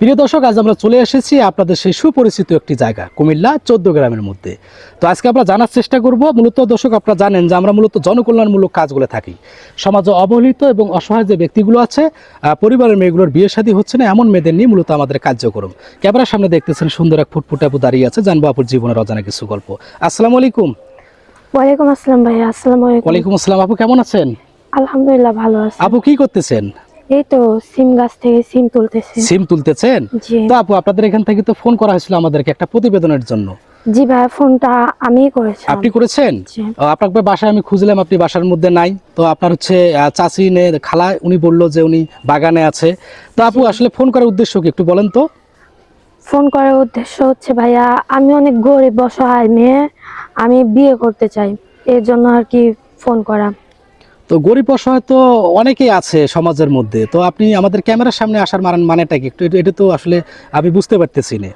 প্রিয় দর্শক আজ আমরা চলে এসেছি আপনাদের সেই সুপরিচিত একটি জায়গা কুমিল্লা চোদ্দ গ্রামের মধ্যে। তো আজকে আমরা জানার চেষ্টা করব মূলত দর্শক আপনারা জানেন যে আমরা মূলত জনকল্যাণমূলক কাজগুলো থাকি। সমাজে অবহেলিত এবং অসহায় যে ব্যক্তিগুলো আছে পরিবারের মেয়েগুলোর বিয়ে শাদী হচ্ছে না এমন মেয়েদের নিয়ে মূলত আমাদের কার্যক্রম। ক্যামেরার সামনে দেখতেছেন সুন্দর এক ফুটফুটে আপু দাঁড়িয়ে আছে জানব আপুর জীবনের অজানা কিছু গল্প। আসসালামু আলাইকুম। ওয়ালাইকুম আসসালাম ভাইয়া আসসালামু আলাইকুম। ওয়ালাইকুম আসসালাম আপু কেমন আছেন? আলহামদুলিল্লাহ ভালো আছি। আপু কি করতেছেন? এই তো সিম গাছ থেকে সিম তুলতেছি সিম তুলতেছেন? তো আপু আপনাদের এখান থেকে তো ফোন করা হয়েছিল আমাদেরকে একটা প্রতিবেদনের জন্য। জি ভাইয়া ফোনটা আমিই করেছিলাম। আপনি করেছেন। আপনাকে বাসায় আমি খুঁজলাম আপনি বাসার মধ্যে নাই। তো আপনার হচ্ছে চাচি নে খালা উনি বলল যে উনি বাগানে আছে। তো আপু আসলে ফোন করার উদ্দেশ্য কি একটু বলেন তো। ফোন করার উদ্দেশ্য হচ্ছে ভাইয়া আমি অনেক গরিব অসহায় মেয়ে আমি বিয়ে করতে চাই। এর জন্য আর কি ফোন করা। তো গরিব অসহায় তো অনেকেই আছে সমাজের মধ্যে। তো আপনি আমাদের ক্যামেরার সামনে আসার মান মানেটা কি? একটু এটা- তো আসলে আমি বুঝতে পারতেছি না।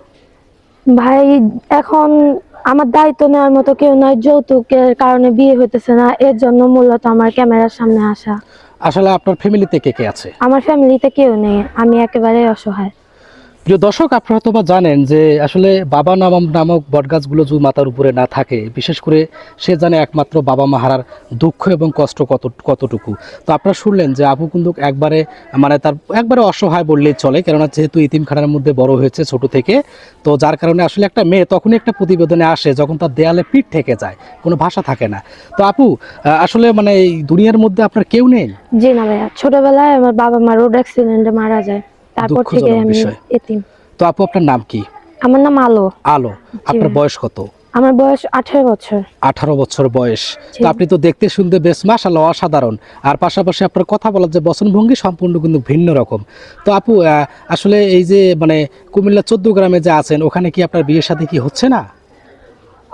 ভাই এখন আমার দায়িত্ব নেওয়ার মতো কেউ নাই যৌতুকের কারণে বিয়ে হইতেছে না এর জন্য মূলত আমার ক্যামেরার সামনে আসা। আসলে আপনার ফ্যামিলিতে কে কে আছে? আমার ফ্যামিলিতে কেউ নেই আমি একেবারে অসহায়। প্রিয় দর্শক, আপনারা হয়তো বা জানেন যে আসলে বাবা নাম নামক বটগাছগুলো যদি মাথার উপরে না থাকে, বিশেষ করে সে জানে একমাত্র বাবা মা হারার দুঃখ এবং কষ্ট কত কতটুকু। তো আপনারা শুনলেন যে আবু কুন্দুক একবারে মানে তার একবারে অসহায় বললেই চলে, কেননা যেহেতু ইতিমখানার মধ্যে বড় হয়েছে ছোট থেকে, তো যার কারণে আসলে একটা মেয়ে তখনই একটা প্রতিবেদনে আসে যখন তার দেয়ালে পিঠ থেকে যায়, কোনো ভাষা থাকে না। তো আপু আসলে মানে এই দুনিয়ার মধ্যে আপনার কেউ নেই? জি না ভাইয়া, ছোটবেলায় আমার বাবা মা রোড অ্যাক্সিডেন্টে মারা যায়। তারপর থেকে আমি এতিম। তো আপু আপনার নাম কি? আমার নাম আলো। আলো। আপনার বয়স কত? আমার বয়স আঠারো বছর। আঠারো বছর বয়স। তো আপনি তো দেখতে শুনতে বেশ মাশাল্লাহ অসাধারণ। আর পাশাপাশি আপনার কথা বলার যে বচনভঙ্গি সম্পূর্ণ কিন্তু ভিন্ন রকম। তো আপু আসলে এই যে মানে কুমিল্লা চোদ্দ গ্রামে যে আছেন ওখানে কি আপনার বিয়ের সাথে কি হচ্ছে না?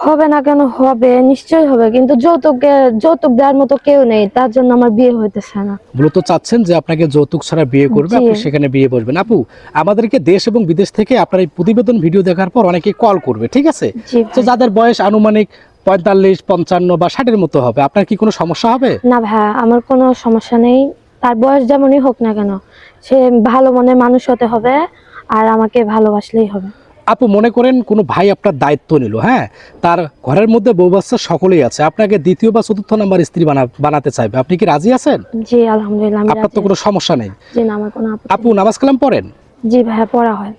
হবে না কেন? হবে নিশ্চয়ই হবে। কিন্তু যৌতুক যৌতুক দেওয়ার মতো কেউ নেই তার জন্য আমার বিয়ে হইতেছে না। মূলত চাচ্ছেন যে আপনাকে যৌতুক ছাড়া বিয়ে করবে আপনি সেখানে বিয়ে বসবেন। আপু আমাদেরকে দেশ এবং বিদেশ থেকে আপনার এই প্রতিবেদন ভিডিও দেখার পর অনেকে কল করবে ঠিক আছে? তো যাদের বয়স আনুমানিক পঁয়তাল্লিশ পঞ্চান্ন বা ষাটের মতো হবে আপনার কি কোনো সমস্যা হবে? না ভাইয়া আমার কোনো সমস্যা নেই। তার বয়স যেমনই হোক না কেন সে ভালো মনে মানুষ হতে হবে আর আমাকে ভালোবাসলেই হবে। আপু মনে করেন কোনো ভাই আপনার দায়িত্ব নিল হ্যাঁ? তার ঘরের মধ্যে বউ বাচ্চা সকলেই আছে। আপনাকে দ্বিতীয় বা চতুর্থ নাম্বার স্ত্রী বানা বানাতে চাইবে। আপনি কি রাজি আছেন? জি আলহামদুলিল্লাহ আপনার তো কোনো সমস্যা নেই। আপু নামাজ কালাম পড়েন? জি ভাইয়া পড়া হয়।